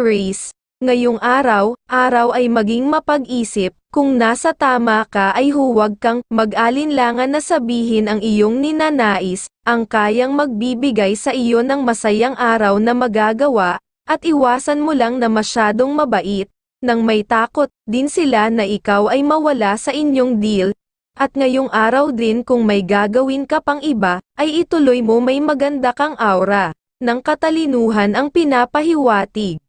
Aries, ngayong araw, araw ay maging mapag-isip, kung nasa tama ka ay huwag kang mag-alinlangan na sabihin ang iyong ninanais, ang kayang magbibigay sa iyo ng masayang araw na magagawa, at iwasan mo lang na masyadong mabait, nang may takot din sila na ikaw ay mawala sa inyong deal, at ngayong araw din kung may gagawin ka pang iba, ay ituloy mo may maganda kang aura, ng katalinuhan ang pinapahiwatig.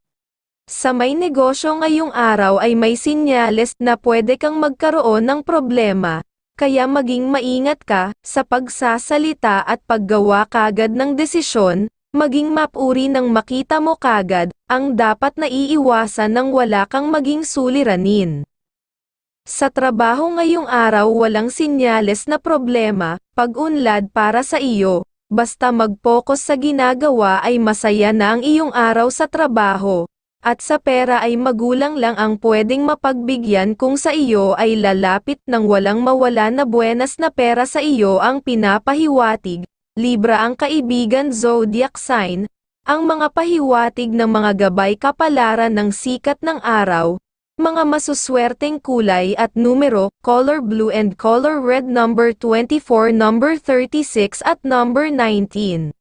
Sa may negosyo ngayong araw ay may sinyales na pwede kang magkaroon ng problema, kaya maging maingat ka sa pagsasalita at paggawa kagad ng desisyon, maging mapuri ng makita mo kagad, ang dapat na iiwasan ng wala kang maging suliranin. Sa trabaho ngayong araw walang sinyales na problema, pag-unlad para sa iyo, basta mag-focus sa ginagawa ay masaya na ang iyong araw sa trabaho, at sa pera ay magulang lang ang pwedeng mapagbigyan kung sa iyo ay lalapit ng walang mawala na buenas na pera sa iyo ang pinapahiwatig, Libra ang kaibigan zodiac sign, ang mga pahiwatig ng mga gabay kapalaran ng sikat ng araw, mga masuswerteng kulay at numero, color blue and color red number 24 number 36 at number 19.